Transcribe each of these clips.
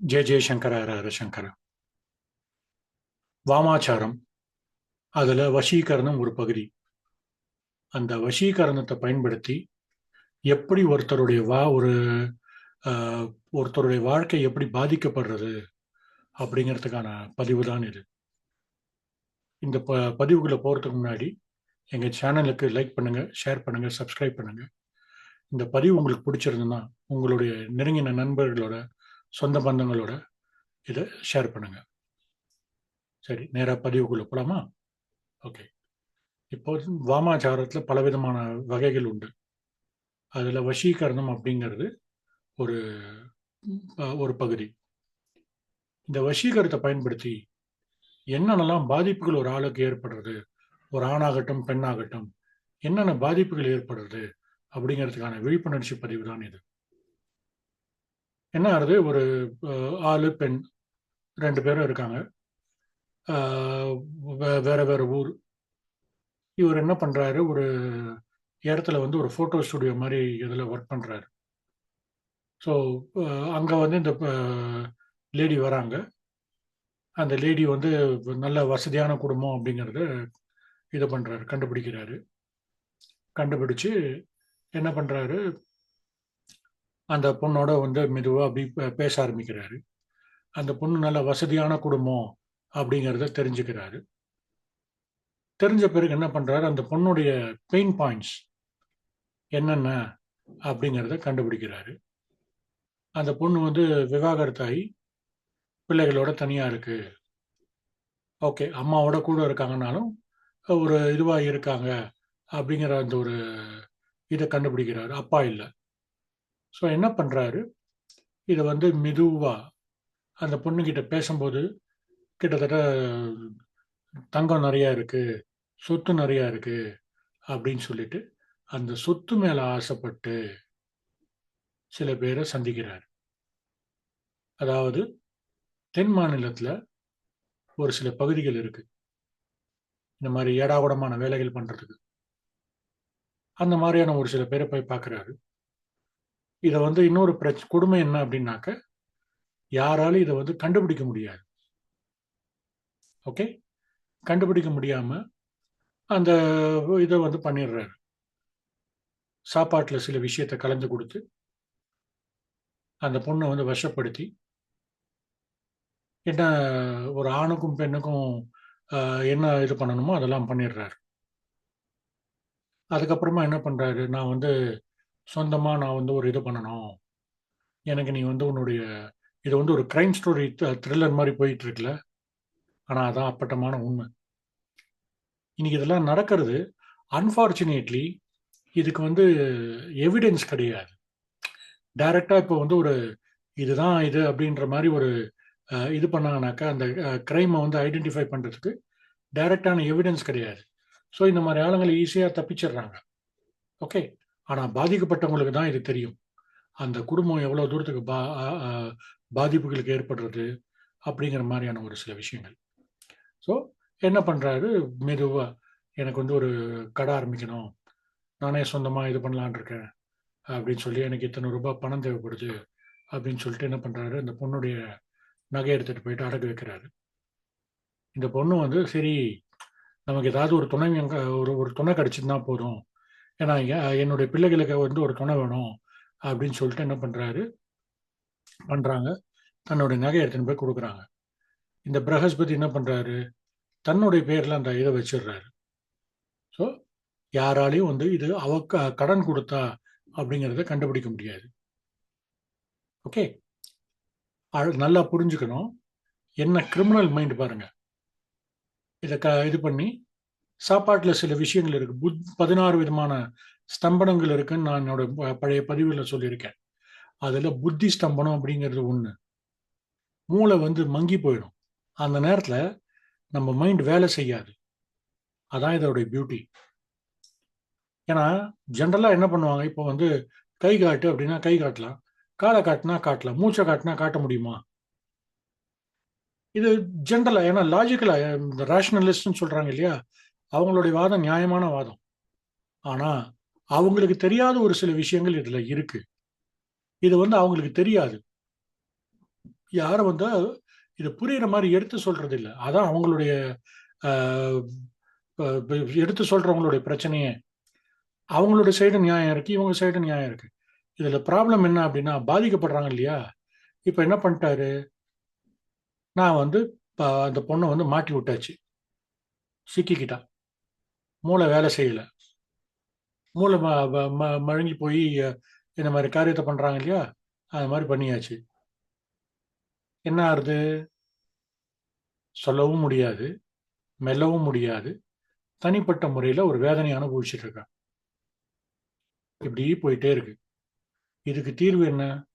ஜெய ஜெயசங்கர ஹர சங்கர வாமாச்சாரம். அதில் வசீகரணம் ஒரு பகுதி. அந்த வசீகரணத்தை பயன்படுத்தி எப்படி ஒருத்தருடைய வா ஒரு ஒருத்தருடைய வாழ்க்கை எப்படி பாதிக்கப்படுறது அப்படிங்கிறதுக்கான பதிவு தான் இது. இந்த ப பதிவுகளை போகிறதுக்கு முன்னாடி எங்கள் சேனலுக்கு லைக் பண்ணுங்கள் ஷேர் பண்ணுங்கள் சப்ஸ்கிரைப் பண்ணுங்கள் இந்த பதிவு உங்களுக்கு பிடிச்சிருந்ததுன்னா உங்களுடைய நெருங்கின நண்பர்களோட சொந்த பந்தங்களோட இதை ஷேர் பண்ணுங்கள் சரி நேராக பதிவுக்குள்ள போகலாமா ஓகே இப்போ வாமாச்சாரத்தில் பலவிதமான வகைகள் உண்டு. அதில் வசீகரணம் அப்படிங்கிறது ஒரு ஒரு பகுதி. இந்த வசீகரத்தை பயன்படுத்தி என்னென்னலாம் பாதிப்புகள் ஒரு ஆளுக்கு ஏற்படுறது? ஒரு ஆணாகட்டும் பெண்ணாகட்டும் என்னென்ன பாதிப்புகள் ஏற்படுறது? அப்படிங்கிறதுக்கான விழிப்புணர்ச்சி பதிவு தான் இது. என்ன ஆகுது? ஒரு ஆளு பெண் ரெண்டு பேரும் இருக்காங்க. வே- வேற வேற ஊர். இவர் என்ன பண்றாரு? ஒரு இடத்துல வந்து ஒரு ஃபோட்டோ ஸ்டுடியோ மாதிரி இதில் ஒர்க் பண்றாரு. ஸோ அங்கே வந்து இந்த லேடி வராங்க. அந்த லேடி வந்து நல்ல வசதியான குடும்பம் அப்படிங்கிறத இது பண்ணுறாரு கண்டுபிடிக்கிறாரு. கண்டுபிடிச்சு என்ன பண்ணுறாரு அந்த பொண்ணோட வந்து மெதுவாக அப்படி பேச ஆரம்பிக்கிறாரு. அந்த பொண்ணு நல்ல வசதியான குடும்பம் அப்படிங்கிறத தெரிஞ்சுக்கிறாரு. தெரிஞ்ச பிறகு என்ன பண்ணுறாரு அந்த பொண்ணுடைய பெயின் பாயிண்ட்ஸ் என்னென்ன அப்படிங்கிறத கண்டுபிடிக்கிறாரு. அந்த பொண்ணு வந்து விவாகரத்தாகி பிள்ளைகளோட தனியாக இருக்குது ஓகே அம்மாவோட கூட இருக்காங்கனாலும் ஒரு இதுவாக இருக்காங்க அப்படிங்கிற அந்த ஒரு இதை கண்டுபிடிக்கிறாரு. அப்பா இல்லை. ஸோ என்ன பண்ணுறாரு இதை வந்து மெதுவாக அந்த பொண்ணுக்கிட்ட பேசும்போது கிட்டத்தட்ட தங்கம் நிறையா இருக்குது சொத்து நிறையா இருக்குது அப்படின்னு சொல்லிட்டு அந்த சொத்து மேலே ஆசைப்பட்டு சில பேரை சந்திக்கிறார். அதாவது தென் மாநிலத்தில் ஒரு சில பகுதிகள் இருக்கு. இந்த மாதிரி ஏடாகுடமான வேலைகள் பண்ணுறதுக்கு அந்த மாதிரியான ஒரு சில பேரை போய் பார்க்குறாரு இதை வந்து இன்னொரு பிரச்ச கொடுமை என்ன அப்படின்னாக்க யாராலும் இதை வந்து கண்டுபிடிக்க முடியாது. ஓகே? கண்டுபிடிக்க முடியாம அந்த இதை வந்து பண்ணிடுறாரு சாப்பாட்டில் சில விஷயத்தை கலந்து கொடுத்து அந்த பொண்ணை வந்து வசப்படுத்தி என்ன ஒரு ஆணுக்கும் பெண்ணுக்கும் என்ன இது பண்ணணுமோ அதெல்லாம் பண்ணிடுறாரு அதுக்கப்புறமா என்ன பண்ணுறாரு நான் வந்து சொந்தமாக நான் வந்து ஒரு இது பண்ணணும். எனக்கு நீ வந்து உன்னுடைய இது வந்து ஒரு க்ரைம் ஸ்டோரி த்ரில்லர் மாதிரி போயிட்டு இருக்குல்ல? ஆனால் அதான் அப்பட்டமான உண்மை. இன்னைக்கு இதெல்லாம் நடக்கிறது. அன்ஃபார்ச்சுனேட்லி இதுக்கு வந்து எவிடன்ஸ் கிடையாது. டைரக்டா இப்போ வந்து ஒரு இதுதான் இது அப்படின்ற மாதிரி ஒரு இது பண்ணாங்கனாக்கா அந்த க்ரைமை வந்து ஐடென்டிஃபை பண்ணுறதுக்கு டைரக்டான எவிடன்ஸ் கிடையாது. ஸோ இந்த மாதிரி ஆளுங்களை ஈஸியாக தப்பிச்சிடுறாங்க. ஓகே ஆனால் பாதிக்கப்பட்டவங்களுக்கு தான் இது தெரியும். அந்த குடும்பம் எவ்வளோ தூரத்துக்கு பா பாதிப்புகளுக்கு ஏற்படுறது அப்படிங்கிற மாதிரியான ஒரு சில விஷயங்கள். ஸோ என்ன பண்ணுறாரு மெதுவாக எனக்கு வந்து ஒரு கடை ஆரம்பிக்கணும். நானே சொந்தமாக இது பண்ணலான் இருக்கேன் அப்படின்னு சொல்லி எனக்கு இத்தனை ரூபாய் பணம் தேவைப்படுது அப்படின்னு சொல்லிட்டு என்ன பண்ணுறாரு அந்த பொண்ணுடைய நகை எடுத்துகிட்டு போயிட்டு அடகு வைக்கிறாரு. இந்த பொண்ணு வந்து சரி நமக்கு ஏதாவது ஒரு துணை எங்க- ஒரு ஒரு துணை கிடச்சிருந்தா போதும். ஏன்னா என்னுடைய பிள்ளைகளுக்கு வந்து ஒரு துணை வேணும் அப்படின்னு சொல்லிட்டு என்ன பண்ணுறாரு பண்ணுறாங்க தன்னுடைய நகை எடுத்துன்னு போய் கொடுக்குறாங்க. இந்த பிரகஸ்பதி என்ன பண்ணுறாரு தன்னுடைய பேரில் அந்த இதை வச்சிடுறாரு. ஸோ யாராலையும் வந்து இது அவ கடன் கொடுத்தா அப்படிங்கிறத கண்டுபிடிக்க முடியாது. ஓகே நல்லா புரிஞ்சுக்கணும். என்ன கிரிமினல் மைண்ட் பாருங்க. இதை க இது பண்ணி சாப்பாட்டில் சில விஷயங்கள் இருக்கு. புத் பதினாறு விதமான ஸ்தம்பனங்கள் இருக்குன்னு நான் என்னோட ப- பழைய பதிவில் சொல்லியிருக்கேன். அதில் புத்தி ஸ்தம்பனம் அப்படிங்கிறது ஒன்று மூளை வந்து மங்கி போயிடும். அந்த நேரத்தில் நம்ம மைண்ட் வேலை செய்யாது. அதான் இதோடைய பியூட்டி. ஏன்னா ஜென்ரலாக என்ன பண்ணுவாங்க? இப்போ வந்து கை காட்டு அப்படின்னா கை காட்டலாம். காலை காட்டினா காட்டலாம். மூச்சை காட்டினா காட்ட முடியுமா? இது ஜென்ரலா ஏன்னா லாஜிக்கலா இந்த ரேஷனலிஸ்ட்னு சொல்றாங்க இல்லையா? அவங்களுடைய வாதம் நியாயமான வாதம். ஆனால் அவங்களுக்கு தெரியாத ஒரு சில விஷயங்கள் இதில் இருக்கு. இது வந்து அவங்களுக்கு தெரியாது. யாரும் வந்து இது புரியுற மாதிரி எடுத்து சொல்றது இல்லை அதான் அவங்களுடைய எடுத்து சொல்றவங்களுடைய பிரச்சனையே. அவங்களோட சைடு நியாயம் இருக்கு இவங்க சைடு நியாயம் இருக்கு. இதுல ப்ராப்ளம் என்ன அப்படின்னா பாதிக்கப்படுறாங்க இல்லையா? இப்ப என்ன பண்ணிட்டாரு? நான் வந்து ப- அந்த பொண்ணை வந்து மாட்டி விட்டாச்சு. சிக்கிக்கிட்டான் மூளை வேலை செய்யலை. மூளை ம- ம- மழுங்கி போய் இந்த மாதிரி காரியத்தை பண்றாங்க இல்லையா? அது மாதிரி பண்ணியாச்சு. என்ன ஆறுது? சொல்லவும் முடியாது மெல்லவும் முடியாது. தனிப்பட்ட முறையில் ஒரு வேதனை அனுபவிச்சுட்டு இருக்கா. இப்படி போயிட்டே இருக்கு. இதுக்கு தீர்வு என்ன?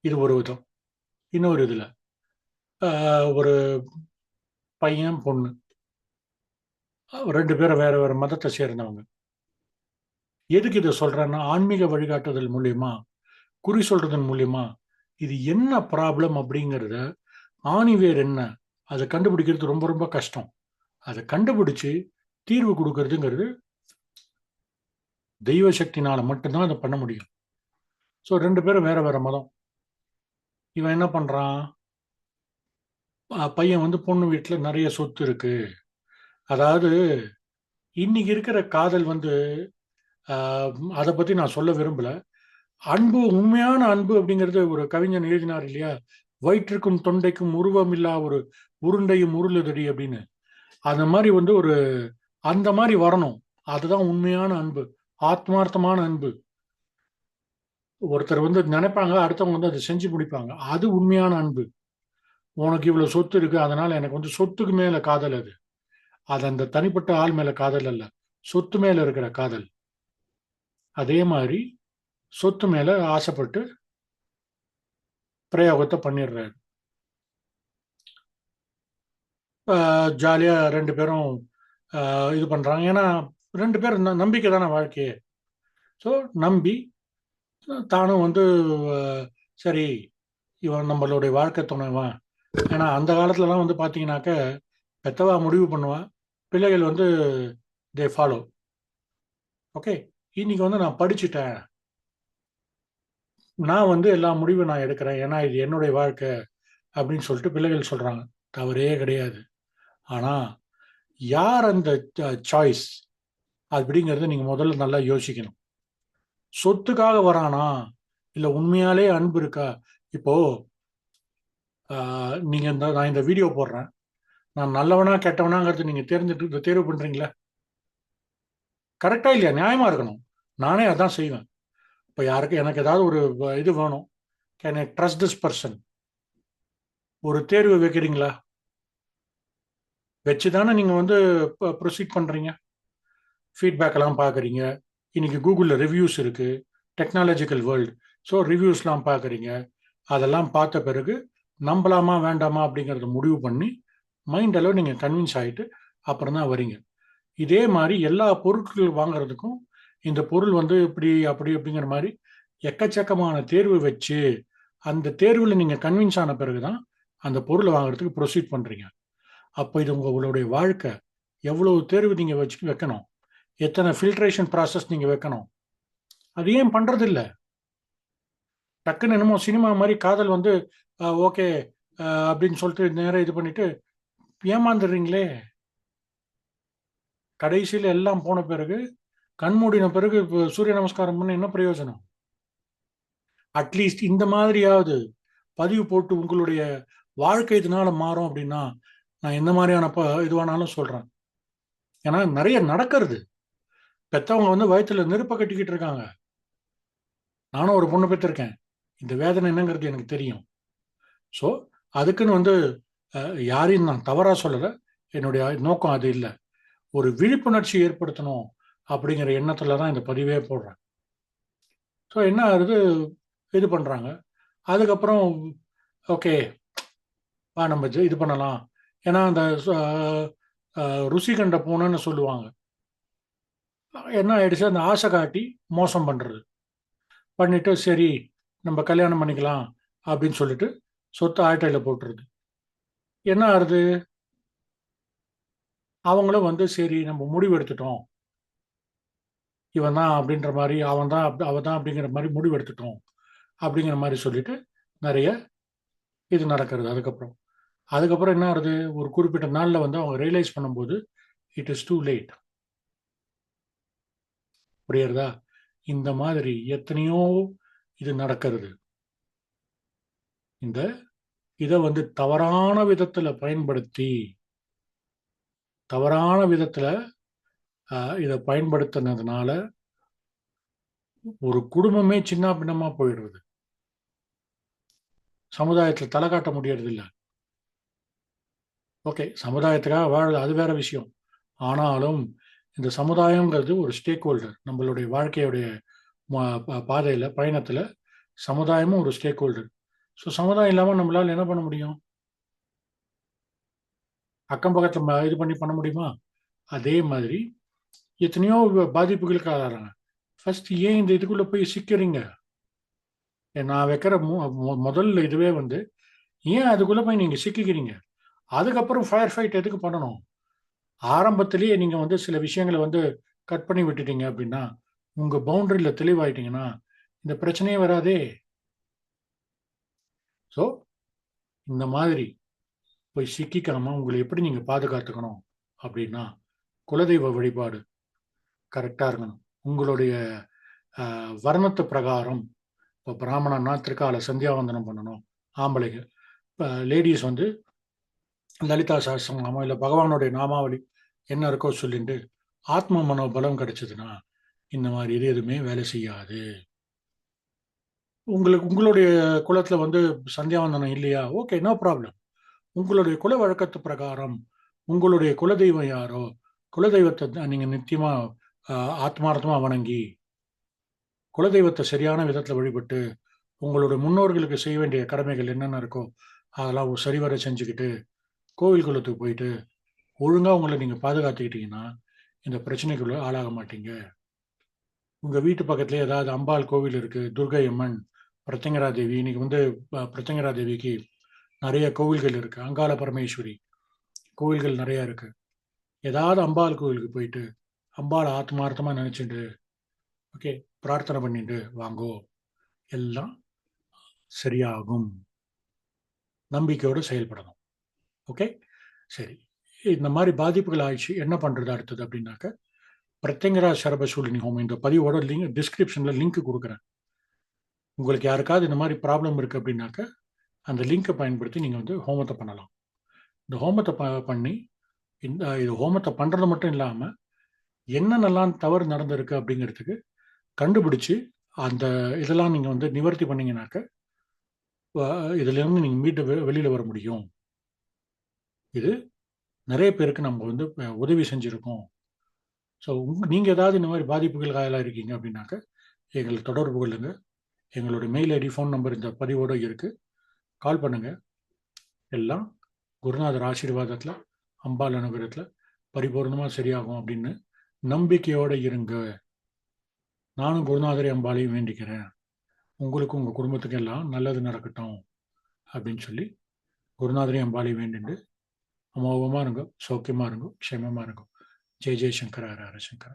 இது ஒரு விதம். இன்னொரு இதில் ஒரு பையன் பொண்ணு. ரெண்டு பேரும் வேற வேற மதத்தை சேர்ந்தவங்க. எதுக்கு இதை சொல்றேன்னா ஆன்மீக வழிகாட்டுதல் மூலியமா குறி சொல்றதன் மூலியமா இது என்ன ப்ராப்ளம் அப்படிங்கிறத ஆணிவேர் என்ன அதை கண்டுபிடிக்கிறது ரொம்ப ரொம்ப கஷ்டம். அதை கண்டுபிடிச்சு தீர்வு கொடுக்கறதுங்கிறது தெய்வ சக்தினால மட்டும்தான் அதை பண்ண முடியும். ஸோ ரெண்டு பேரும் வேற வேற மதம். இவன் என்ன பண்றான்? பையன் வந்து பொண்ணு வீட்டில் நிறைய சொத்து இருக்கு. அதாவது இன்னைக்கு இருக்கிற காதல் வந்து அதை பற்றி நான் சொல்ல விரும்பல. அன்பு உண்மையான அன்பு அப்படிங்கிறது ஒரு கவிஞன் எழுதினார் இல்லையா? வயிற்றுக்கும் தொண்டைக்கும் உருவமில்லா ஒரு உருண்டையும் உருளுதடி அப்படின்னு. அந்த மாதிரி வந்து ஒரு அந்த மாதிரி வரணும். அதுதான் உண்மையான அன்பு ஆத்மார்த்தமான அன்பு. ஒருத்தர் வந்து நினைப்பாங்க அடுத்தவங்க வந்து அதை செஞ்சு முடிப்பாங்க. அது உண்மையான அன்பு. உனக்கு இவ்வளோ சொத்து இருக்கு அதனால எனக்கு வந்து சொத்துக்கு மேலே காதல் அது. அது அந்த தனிப்பட்ட ஆள் மேல காதல் அல்ல. சொத்து மேல இருக்கிற காதல். அதே மாதிரி சொத்து மேல ஆசைப்பட்டு பிரயோகத்தை பண்ணிடுறாரு. ஜாலியா ரெண்டு பேரும் இது பண்றாங்க. ஏன்னா ரெண்டு பேரும் நம்பிக்கை தானே வாழ்க்கையே. ஸோ நம்பி தானும் வந்து சரி இவன் நம்மளுடைய வாழ்க்கை துணைவான். ஏன்னா அந்த காலத்துலலாம் வந்து பார்த்தீங்கன்னாக்க பெத்தவா முடிவு பண்ணுவா பிள்ளைகள் வந்து தே ஃபாலோ ஓகே இன்னைக்கு வந்து நான் படிச்சுட்டேன். நான் வந்து எல்லா முடிவும் நான் எடுக்கிறேன். ஏன்னா இது என்னுடைய வாழ்க்கை அப்படின்னு சொல்லிட்டு பிள்ளைகள் சொல்கிறாங்க தவறே கிடையாது. ஆனால் யார் அந்த சாய்ஸ் அப்படிங்கிறத நீங்கள் முதல்ல நல்லா யோசிக்கணும். சொத்துக்காக வரானா? இல்லை உண்மையாலே அன்பு இருக்கா? இப்போ நீங்கள் இந்த நான் இந்த வீடியோ போடுறேன். நான் நல்லவனா கெட்டவனாங்கிறது நீங்க தேர்ந்து தேர்வு பண்றீங்களா? கரெக்டா இல்லையா? நியாயமா இருக்கணும். நானே அதான் செய்வேன். இப்போ யாருக்கு எனக்கு ஏதாவது ஒரு இது வேணும். Can I trust this person ஒரு தேர்வு வைக்கிறீங்களா? வச்சு தானே நீங்கள் வந்து ப்ரொசீட் பண்ணுறீங்க ஃபீட்பேக் எல்லாம் பார்க்குறீங்க இன்னைக்கு கூகுளில் ரிவ்யூஸ் இருக்குது டெக்னாலஜிக்கல் வேர்ல்டு ஸோ ரிவ்யூஸ்லாம் பார்க்குறீங்க அதெல்லாம் பார்த்த பிறகு நம்பலாமா வேண்டாமா அப்படிங்கிறத முடிவு பண்ணி மைண்ட் அளவு நீங்கள் கன்வின்ஸ் ஆகிட்டு அப்புறம் தான் வரீங்க இதே மாதிரி எல்லா பொருட்கள் வாங்குறதுக்கும் இந்த பொருள் வந்து இப்படி அப்படி அப்படிங்கிற மாதிரி எக்கச்சக்கமான தேர்வு வச்சு அந்த தேர்வில் நீங்கள் கன்வின்ஸ் ஆன பிறகு தான் அந்த பொருளை வாங்குறதுக்கு ப்ரொசீட் பண்ணுறீங்க அப்போ இது உங்களுடைய வாழ்க்கை. எவ்வளோ தேர்வு நீங்கள் வச்சு வைக்கணும்? எத்தனை ஃபில்ட்ரேஷன் ப்ராசஸ் நீங்கள் வைக்கணும்? அது ஏன் பண்ணுறதில்ல டக்குன்னு என்னமோ சினிமா மாதிரி காதல் வந்து ஓகே அப்படின்னு சொல்லிட்டு நேரம் இது பண்ணிவிட்டு ஏமாந்துடுறீங்களே? கடைசியில் எல்லாம் போன பிறகு கண்மூடின பிறகு இப்போ சூரிய நமஸ்காரம் பண்ண என்ன பிரயோஜனம்? அட்லீஸ்ட் இந்த மாதிரியாவது பதிவு போட்டு உங்களுடைய வாழ்க்கை இதனால மாறும் அப்படின்னா நான் எந்த மாதிரியான ப இதுவானாலும் சொல்கிறேன் ஏன்னா நிறைய நடக்கிறது. பெற்றவங்க வந்து வயித்துல நெருப்பை கட்டிக்கிட்டு இருக்காங்க. நானும் ஒரு பொண்ணு பெற்றிருக்கேன் இந்த வேதனை என்னங்கிறது எனக்கு தெரியும். ஸோ அதுக்குன்னு வந்து யாரையும் நான் தவறாக சொல்லலை. என்னுடைய நோக்கம் அது இல்லை. ஒரு விழிப்புணர்ச்சி ஏற்படுத்தணும் அப்படிங்கிற எண்ணத்துல தான் இந்த பதிவே போடுறேன். ஸோ என்ன ஆகுது? இது பண்ணுறாங்க அதுக்கப்புறம் ஓகே வா நம்ம இது- பண்ணலாம். ஏன்னா அந்த ருசி கண்ட பூனைன்னு சொல்லுவாங்க. என்ன ஆயிடுச்சு? அந்த ஆசை காட்டி மோசம் பண்ணுறது பண்ணிட்டு சரி நம்ம கல்யாணம் பண்ணிக்கலாம் அப்படின்னு சொல்லிட்டு சொத்து ஆட்டையில் போட்டுருது என்ன ஆகுது அவங்களும் வந்து சரி நம்ம முடிவு எடுத்துட்டோம். இவன் தான் அப்படின்ற மாதிரி அவன் தான் அவன் தான் அப்படிங்கிற மாதிரி முடிவு எடுத்துட்டோம். அப்படிங்கிற மாதிரி சொல்லிட்டு நிறைய இது நடக்கிறது. அதுக்கப்புறம் அதுக்கப்புறம் என்ன ஆகுது ஒரு குறிப்பிட்ட நாளில் வந்து அவங்க ரியலைஸ் பண்ணும்போது இட் இஸ் டூ லேட் புரியுறதா இந்த மாதிரி எத்தனையோ இது நடக்கிறது. இந்த இதை வந்து தவறான விதத்துல பயன்படுத்தி தவறான விதத்துல இதை பயன்படுத்தினதுனால ஒரு குடும்பமே சின்ன பின்னமா போயிடுறது சமுதாயத்தில் தலை காட்ட முடியறது இல்லை ஓகே சமுதாயத்துக்காக வாழுது அது வேற விஷயம். ஆனாலும் இந்த சமுதாயங்கிறது ஒரு ஸ்டேக் ஹோல்டர். நம்மளுடைய வாழ்க்கையுடைய பாதையில் பயணத்தில் சமுதாயமும் ஒரு ஸ்டேக் ஹோல்டர். ஸோ சமுதாயம் இல்லாமல் நம்மளால் என்ன பண்ண முடியும்? அக்கம் பக்கத்தில் இது பண்ணி பண்ண முடியுமா? அதே மாதிரி எத்தனையோ பாதிப்புகளுக்கு ஆதாராங்க ஃபர்ஸ்ட் ஏன் இந்த இதுக்குள்ளே போய் சிக்கிறீங்க நான் வைக்கிற முதல்ல இதுவே வந்து ஏன் அதுக்குள்ளே போய் நீங்கள் சிக்கிக்கிறீங்க? அதுக்கப்புறம் ஃபயர் ஃபைட் எதுக்கு பண்ணணும்? ஆரம்பத்திலேயே நீங்கள் வந்து சில விஷயங்களை வந்து கட் பண்ணி விட்டுட்டீங்க அப்படின்னா உங்கள் பவுண்டரியில் தெளிவாயிட்டீங்கன்னா இந்த பிரச்சனையே வராதே. ஸோ இந்த மாதிரி போய் சிக்கிக்காம உங்களை எப்படி நீங்கள் பாதுகாத்துக்கணும் அப்படின்னா குலதெய்வ வழிபாடு கரெக்டாக இருக்கணும். உங்களுடைய வர்ணத்து பிரகாரம் இப்போ பிராமணன்னா திருக்கால சந்தியாவந்தனம் பண்ணணும். ஆம்பளைங்க இப்போ லேடிஸ் வந்து லலிதா சாஸ்திரம் இல்லை பகவானுடைய நாமாவளி என்ன இருக்கோ சொல்லிட்டு ஆத்ம மனோபலம் கிடைச்சதுன்னா இந்த மாதிரி இது எதுவுமே வேலை செய்யாது. உங்களுக்கு உங்களுடைய குலத்துல வந்து சந்தியாவந்தனம் இல்லையா? ஓகே நோ ப்ராப்ளம் உங்களுடைய குல வழக்கத்து பிரகாரம் உங்களுடைய குலதெய்வம் யாரோ? குலதெய்வத்தை நீங்க நித்தியமா ஆத்மார்த்தமா வணங்கி குலதெய்வத்தை சரியான விதத்துல வழிபட்டு உங்களுடைய முன்னோர்களுக்கு செய்ய வேண்டிய கடமைகள் என்னென்ன இருக்கோ அதெல்லாம் சரிவர செஞ்சுக்கிட்டு கோவில் குளத்துக்கு போயிட்டு ஒழுங்காக உங்களை நீங்கள் பாதுகாத்துக்கிட்டீங்கன்னா இந்த பிரச்சனைக்குள்ள ஆளாக மாட்டீங்க. உங்கள் வீட்டு பக்கத்துலேயே ஏதாவது அம்பாள் கோவில் இருக்குது துர்கை அம்மன் பிரத்தங்கரா தேவி இன்னைக்கு வந்து பிரத்தங்கரா தேவிக்கு நிறைய கோவில்கள் இருக்குது அங்காள பரமேஸ்வரி கோவில்கள் நிறையா இருக்குது ஏதாவது அம்பாள் கோவிலுக்கு போயிட்டு அம்பாள் ஆத்மார்த்தமாக நினச்சிட்டு ஓகே பிரார்த்தனை பண்ணிட்டு வாங்கோ எல்லாம் சரியாகும். நம்பிக்கையோடு செயல்படணும். ஓகே? சரி. இந்த மாதிரி பாதிப்புகள் ஆயிடுச்சு என்ன பண்ணுறது அடுத்தது அப்படின்னாக்க பிரத்யங்கரா சரபசூலினி ஹோம் இந்த பதிவோட லிங்க் டிஸ்கிரிப்ஷனில் லிங்க் கொடுக்குறேன். உங்களுக்கு யாருக்காவது இந்த மாதிரி ப்ராப்ளம் இருக்குது அப்படின்னாக்க அந்த லிங்கை பயன்படுத்தி நீங்கள் வந்து ஹோமத்தை பண்ணலாம். இந்த ஹோமத்தை ப பண்ணி இந்த இது ஹோமத்தை பண்ணுறது மட்டும் இல்லாமல் என்னென்னலாம் தவறு நடந்திருக்கு அப்படிங்கிறதுக்கு கண்டுபிடிச்சு அந்த இதெல்லாம் நீங்கள் வந்து நிவர்த்தி பண்ணீங்கன்னாக்க இதுலேருந்து நீங்கள் மீட்டு வெளியில் வர முடியும். இது நிறைய பேருக்கு நம்ம வந்து உதவி செஞ்சுருக்கோம். ஸோ உங் நீங்கள் ஏதாவது இந்த மாதிரி பாதிப்புகள் காயலாக இருக்கீங்க அப்படின்னாக்க எங்களை தொடர்பு கொள்ளுங்க. எங்களுடைய மெயில் ஐடி ஃபோன் நம்பர் இந்த பதிவோடு இருக்குது கால் பண்ணுங்கள் எல்லாம் குருநாதர் ஆசீர்வாதத்தில் அம்பாள் அனுகிரகத்தில் பரிபூர்ணமாக சரியாகும் அப்படின்னு நம்பிக்கையோடு இருங்க. நானும் குருநாதரை அம்பாலையும் வேண்டிக்கிறேன். உங்களுக்கும் உங்கள் குடும்பத்துக்கு எல்லாம் நல்லது நடக்கட்டும் அப்படின்னு சொல்லி குருநாதரையும் அம்பாலையும் வேண்டிட்டு அமோகமாக இருங்கோ. சௌக்கியமாக இருக்கும் க்ஷேமமாக இருக்கும் ஜெய் ஜெய்சங்கர ஹர ஹர சங்கர